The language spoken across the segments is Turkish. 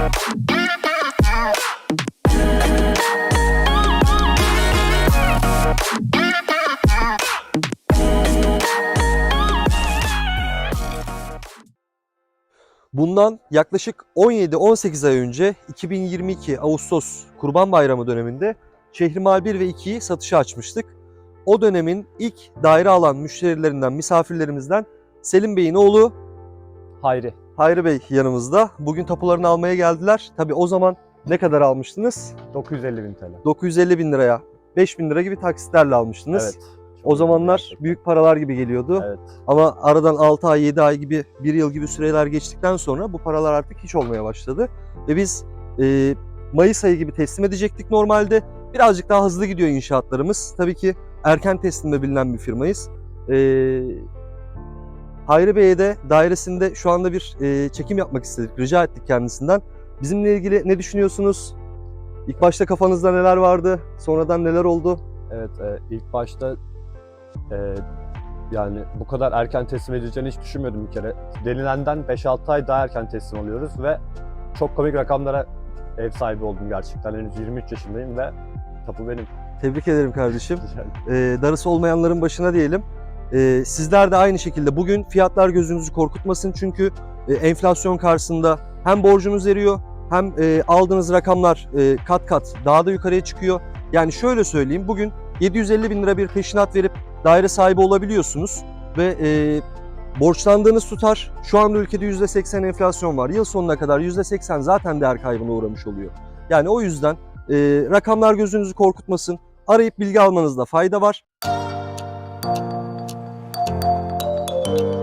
Bundan yaklaşık 17-18 ay önce 2022 Ağustos Kurban Bayramı döneminde Şehrimal 1 ve 2'yi satışa açmıştık. O dönemin ilk daire alan müşterilerinden, misafirlerimizden Selim Bey'in oğlu Hayri. Hayri Bey yanımızda. Bugün tapularını almaya geldiler. Tabii o zaman ne kadar almıştınız? 950 bin TL. 950 bin liraya, 5 bin lira gibi taksitlerle almıştınız. Evet. O zamanlar büyük paralar gibi geliyordu. Evet. Ama aradan 6 ay, 7 ay gibi, 1 yıl gibi süreler geçtikten sonra bu paralar artık hiç olmaya başladı. Ve biz e, Mayıs ayı gibi teslim edecektik normalde. Birazcık daha hızlı gidiyor inşaatlarımız. Tabii ki erken teslimle bilinen bir firmayız. E, Hayri Bey'e de dairesinde şu anda bir e, çekim yapmak istedik. Rica ettik kendisinden. Bizimle ilgili ne düşünüyorsunuz? İlk başta kafanızda neler vardı? Sonradan neler oldu? Evet. e, ilk başta e, yani bu kadar erken teslim edileceğini hiç düşünmüyordum bir kere. Denilenden 5-6 ay daha erken teslim oluyoruz ve çok komik rakamlara ev sahibi oldum gerçekten. Henüz 23 yaşındayım ve tapu benim. Tebrik ederim kardeşim. e, darısı olmayanların başına diyelim. E, sizler de aynı şekilde bugün fiyatlar gözünüzü korkutmasın çünkü e, enflasyon karşısında hem borcunuz eriyor hem e, aldığınız rakamlar e, kat kat daha da yukarıya çıkıyor. Yani şöyle söyleyeyim bugün 750 bin lira bir peşinat verip daire sahibi olabiliyorsunuz ve e, borçlandığınız tutar şu anda ülkede %80 enflasyon var. Yıl sonuna kadar %80 zaten değer kaybına uğramış oluyor. Yani o yüzden e, rakamlar gözünüzü korkutmasın. Arayıp bilgi almanızda fayda var. Thank you.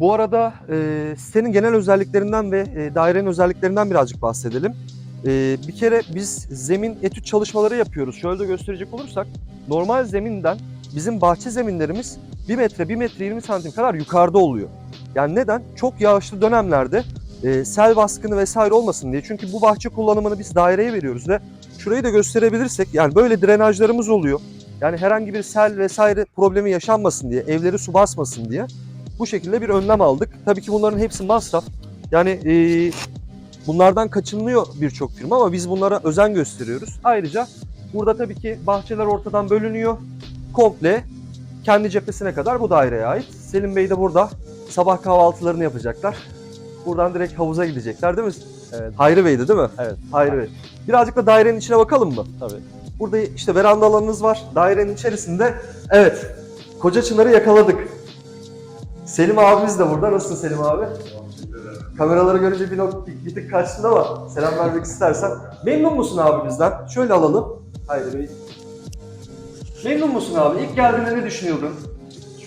Bu arada e, sitenin genel özelliklerinden ve e, dairenin özelliklerinden birazcık bahsedelim. E, bir kere biz zemin etüt çalışmaları yapıyoruz. Şöyle de gösterecek olursak normal zeminden bizim bahçe zeminlerimiz 1 metre 1 metre 20 santim kadar yukarıda oluyor. Yani neden? Çok yağışlı dönemlerde e, sel baskını vesaire olmasın diye. Çünkü bu bahçe kullanımını biz daireye veriyoruz ve şurayı da gösterebilirsek yani böyle drenajlarımız oluyor. Yani herhangi bir sel vesaire problemi yaşanmasın diye, evleri su basmasın diye bu şekilde bir önlem aldık. Tabii ki bunların hepsi masraf. Yani e, bunlardan kaçınılıyor birçok firma ama biz bunlara özen gösteriyoruz. Ayrıca burada tabii ki bahçeler ortadan bölünüyor. Komple kendi cephesine kadar bu daireye ait. Selim Bey de burada sabah kahvaltılarını yapacaklar. Buradan direkt havuza gidecekler değil mi? Evet. Hayri Bey'di değil mi? Evet. Hayri Bey. Birazcık da dairenin içine bakalım mı? Tabii. Burada işte veranda alanınız var. Dairenin içerisinde evet koca çınarı yakaladık. Selim abimiz de burada. Nasılsın Selim abi? Kameraları görünce bir, nok- bir, bir tık kaçtın ama selam vermek istersen. Memnun musun abi bizden? Şöyle alalım. Haydi Bey. Memnun musun abi? İlk geldiğinde ne düşünüyordun?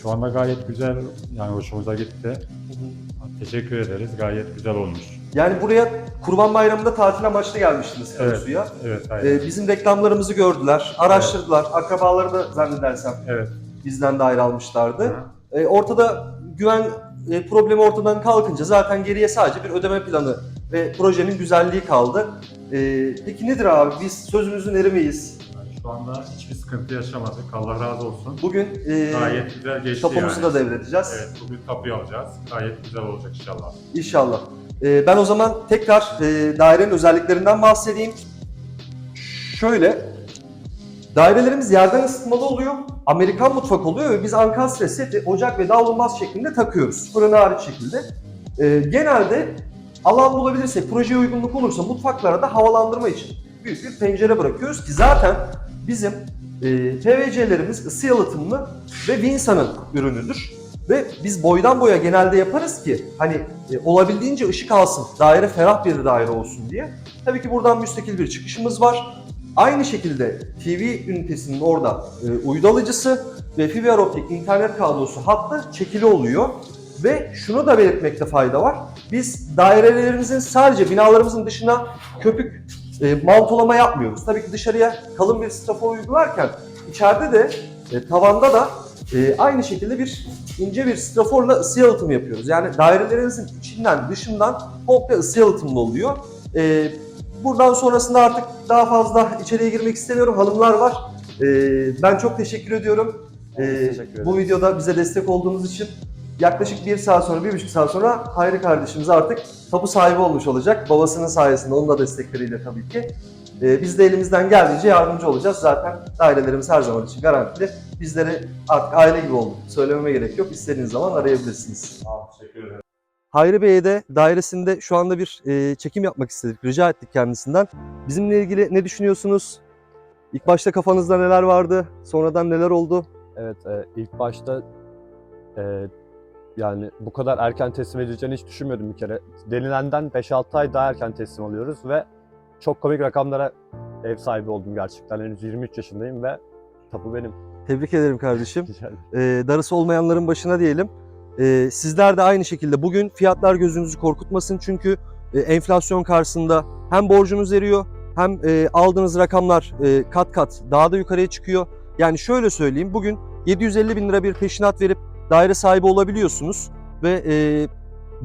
Şu anda gayet güzel, yani hoşumuza gitti. Teşekkür ederiz, gayet güzel olmuş. Yani buraya Kurban Bayramı'nda tatil amaçlı gelmiştiniz Evet. Karasu'ya. Evet, hayır. Ee, bizim reklamlarımızı gördüler, araştırdılar. Akrabaları da zannedersem evet. bizden daire almışlardı. Hı. E, ortada güven e, problemi ortadan kalkınca zaten geriye sadece bir ödeme planı ve projenin güzelliği kaldı. E, peki nedir abi? Biz sözümüzün erimeyiz. Yani şu anda hiçbir sıkıntı yaşamadık, Allah razı olsun. Bugün e, Gayet güzel geçti tapumuzu yani. da devredeceğiz. Evet, bugün tapuyu alacağız. Gayet güzel olacak inşallah. İnşallah. E, ben o zaman tekrar e, dairenin özelliklerinden bahsedeyim. Şöyle, dairelerimiz yerden ısıtmalı oluyor. Amerikan mutfak oluyor ve biz ankastre seti ocak ve davlumbaz şeklinde takıyoruz. Fırını hariç şekilde. E, genelde alan bulabilirsek, projeye uygunluk olursa mutfaklara da havalandırma için büyük bir pencere bırakıyoruz ki zaten bizim e, PVC'lerimiz ısı yalıtımlı ve Vinsa'nın ürünüdür. Ve biz boydan boya genelde yaparız ki hani e, olabildiğince ışık alsın, daire ferah bir daire olsun diye. Tabii ki buradan müstakil bir çıkışımız var. Aynı şekilde TV ünitesinin orada e, uydu alıcısı ve fiber optik internet kablosu hattı çekili oluyor. Ve şunu da belirtmekte fayda var. Biz dairelerimizin sadece binalarımızın dışına köpük e, mantolama yapmıyoruz. Tabii ki dışarıya kalın bir strafor uygularken içeride de e, tavanda da e, aynı şekilde bir ince bir straforla ısı yalıtımı yapıyoruz. Yani dairelerimizin içinden dışından komple ısı yalıtımlı oluyor. E, buradan sonrasında artık daha fazla içeriye girmek istemiyorum. Hanımlar var. E, ben çok teşekkür ediyorum. E, Teşekkür bu videoda bize destek olduğunuz için yaklaşık bir saat sonra, bir buçuk saat sonra Hayri kardeşimiz artık tapu sahibi olmuş olacak. Babasının sayesinde, onun da destekleriyle tabii ki. Ee, biz de elimizden geldiğince yardımcı olacağız. Zaten dairelerimiz her zaman için garantili. Bizleri artık aile gibi olduk. Söylememe gerek yok. İstediğiniz zaman arayabilirsiniz. Tamam, teşekkür ederim. Hayri Bey'e de dairesinde şu anda bir e, çekim yapmak istedik. Rica ettik kendisinden. Bizimle ilgili ne düşünüyorsunuz? İlk başta kafanızda neler vardı? Sonradan neler oldu? Evet, e, ilk başta e, yani bu kadar erken teslim edileceğini hiç düşünmüyordum bir kere. Denilenden 5-6 ay daha erken teslim alıyoruz ve çok komik rakamlara ev sahibi oldum gerçekten. Henüz 23 yaşındayım ve tapu benim. Tebrik ederim kardeşim. Rica ederim. e, darısı olmayanların başına diyelim. E, sizler de aynı şekilde bugün fiyatlar gözünüzü korkutmasın çünkü e, enflasyon karşısında hem borcunuz eriyor hem e, aldığınız rakamlar e, kat kat daha da yukarıya çıkıyor. Yani şöyle söyleyeyim bugün 750 bin lira bir peşinat verip daire sahibi olabiliyorsunuz ve e,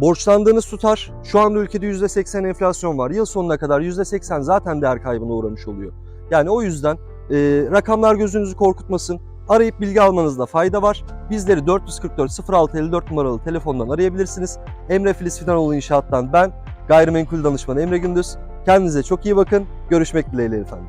borçlandığınız tutar şu anda ülkede %80 enflasyon var. Yıl sonuna kadar %80 zaten değer kaybına uğramış oluyor. Yani o yüzden e, rakamlar gözünüzü korkutmasın. Arayıp bilgi almanızda fayda var. Bizleri 444 0654 numaralı telefondan arayabilirsiniz. Emre Filiz Finanoğlu İnşaat'tan ben, gayrimenkul danışmanı Emre Gündüz. Kendinize çok iyi bakın. Görüşmek dileğiyle efendim.